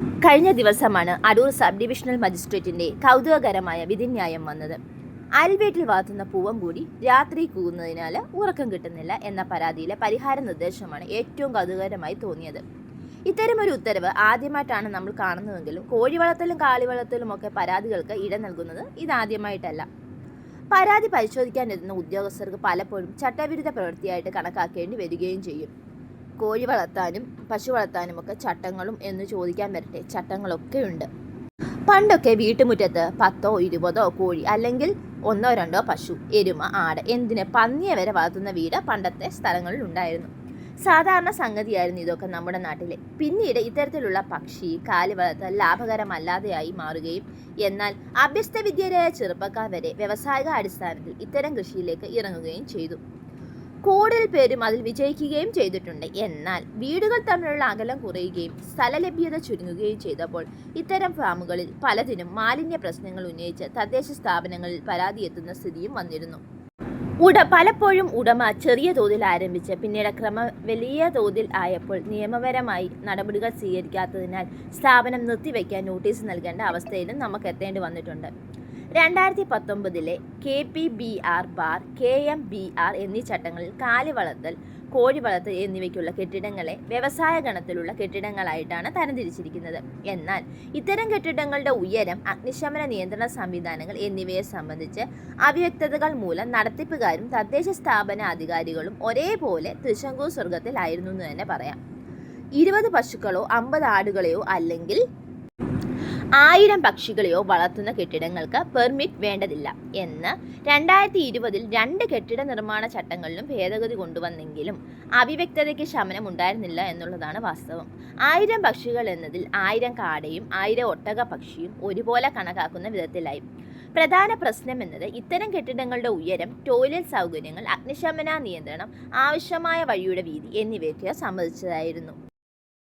കഴിഞ്ഞ ദിവസമാണ് Adoor sub divisional മജിസ്ട്രേറ്റിന്റെ കൗതുകകരമായ വിധിന്യായം വന്നത്. അയൽവീട്ടിൽ വളർത്തുന്ന പൂവം കൂടി രാത്രി കൂകുന്നതിനാൽ ഉറക്കം കിട്ടുന്നില്ല എന്ന പരാതിയിലെ പരിഹാര നിർദ്ദേശമാണ് ഏറ്റവും കൗതുകകരമായി തോന്നിയത്. ഇത്തരമൊരു ഉത്തരവ് ആദ്യമായിട്ടാണ് നമ്മൾ കാണുന്നതെങ്കിലും കോഴി വളർത്തലും കാളി വളർത്തലും ഒക്കെ പരാതികൾക്ക് ഇടം നൽകുന്നത് ഇതാദ്യമായിട്ടല്ല. പരാതി പരിശോധിക്കാനെത്തുന്ന ഉദ്യോഗസ്ഥർക്ക് പലപ്പോഴും ചട്ടവിരുദ്ധ പ്രവൃത്തിയായിട്ട് കണക്കാക്കേണ്ടി വരികയും ചെയ്യും. കോഴി വളർത്താനും പശു വളർത്താനും ഒക്കെ ചട്ടങ്ങളും എന്ന് ചോദിക്കാൻ വരട്ടെ. ചട്ടങ്ങളൊക്കെ ഉണ്ട്. പണ്ടൊക്കെ വീട്ടുമുറ്റത്ത് പത്തോ ഇരുപതോ കോഴി അല്ലെങ്കിൽ ഒന്നോ രണ്ടോ പശു എരുമ ആട് എന്തിന് പന്നിയെ വരെ വളർത്തുന്ന വീട് പണ്ടത്തെ സ്ഥലങ്ങളിൽ ഉണ്ടായിരുന്നു. സാധാരണ സംഗതിയായിരുന്നു ഇതൊക്കെ നമ്മുടെ നാട്ടിലെ. പിന്നീട് ഇത്തരത്തിലുള്ള പക്ഷി കാലി വളർത്തൽ ലാഭകരമല്ലാതെയായി മാറുകയും എന്നാൽ അഭ്യസ്തവിദ്യരായ ചെറുപ്പക്കാർ വരെ വ്യവസായിക അടിസ്ഥാനത്തിൽ ഇത്തരം കൃഷിയിലേക്ക് ഇറങ്ങുകയും ചെയ്തു. കൂടുതൽ പേരും അതിൽ വിജയിക്കുകയും ചെയ്തിട്ടുണ്ട്. എന്നാൽ വീടുകൾ തമ്മിലുള്ള അകലം കുറയുകയും സ്ഥലലഭ്യത ചുരുങ്ങുകയും ചെയ്തപ്പോൾ ഇത്തരം ഫാമുകളിൽ പലതിനും മാലിന്യ പ്രശ്നങ്ങൾ ഉന്നയിച്ച് തദ്ദേശ സ്ഥാപനങ്ങളിൽ പരാതി എത്തുന്ന സ്ഥിതിയും വന്നിരുന്നു. ഉട പലപ്പോഴും ഉടമ ചെറിയ തോതിൽ ആരംഭിച്ച് പിന്നീട് ക്രമ വലിയ തോതിൽ ആയപ്പോൾ നിയമപരമായി നടപടികൾ സ്വീകരിക്കാത്തതിനാൽ സ്ഥാപനം നിർത്തിവെക്കാൻ നോട്ടീസ് നൽകേണ്ട അവസ്ഥയിലും നമുക്ക് എത്തേണ്ടി വന്നിട്ടുണ്ട്. രണ്ടായിരത്തി പത്തൊമ്പതിലെ K P B R bar K M B R എന്നീ ചട്ടങ്ങളിൽ കാലി വളർത്തൽ കോഴി വളർത്തൽ എന്നിവയ്ക്കുള്ള കെട്ടിടങ്ങളെ വ്യവസായ ഗണത്തിലുള്ള കെട്ടിടങ്ങളായിട്ടാണ് തരംതിരിച്ചിരിക്കുന്നത്. എന്നാൽ ഇത്തരം കെട്ടിടങ്ങളുടെ ഉയരം അഗ്നിശമന നിയന്ത്രണ സംവിധാനങ്ങൾ എന്നിവയെ സംബന്ധിച്ച് അവ്യക്തതകൾ മൂലം നടത്തിപ്പുകാരും തദ്ദേശ സ്ഥാപന അധികാരികളും ഒരേപോലെ തൃശങ്കൂർ സ്വർഗത്തിലായിരുന്നു എന്ന് തന്നെ പറയാം. ഇരുപത് പശുക്കളോ അമ്പത് ആടുകളെയോ അല്ലെങ്കിൽ ആയിരം പക്ഷികളെയോ വളർത്തുന്ന കെട്ടിടങ്ങൾക്ക് പെർമിറ്റ് വേണ്ടതില്ല എന്ന് രണ്ടായിരത്തി ഇരുപതിൽ രണ്ട് കെട്ടിട നിർമ്മാണ ചട്ടങ്ങളിലും ഭേദഗതി കൊണ്ടുവന്നെങ്കിലും അവിവ്യക്തതയ്ക്ക് ശമനം ഉണ്ടായിരുന്നില്ല എന്നുള്ളതാണ് വാസ്തവം. ആയിരം പക്ഷികൾ എന്നതിൽ ആയിരം കാടയും ആയിരം ഒട്ടക പക്ഷിയും ഒരുപോലെ കണക്കാക്കുന്ന വിധത്തിലായി. പ്രധാന പ്രശ്നം എന്നത് ഇത്തരം കെട്ടിടങ്ങളുടെ ഉയരം ടോയ്ലറ്റ് സൗകര്യങ്ങൾ അഗ്നിശമന നിയന്ത്രണം ആവശ്യമായ വഴിയുടെ വീതി എന്നിവയൊക്കെ സംബന്ധിച്ചതായിരുന്നു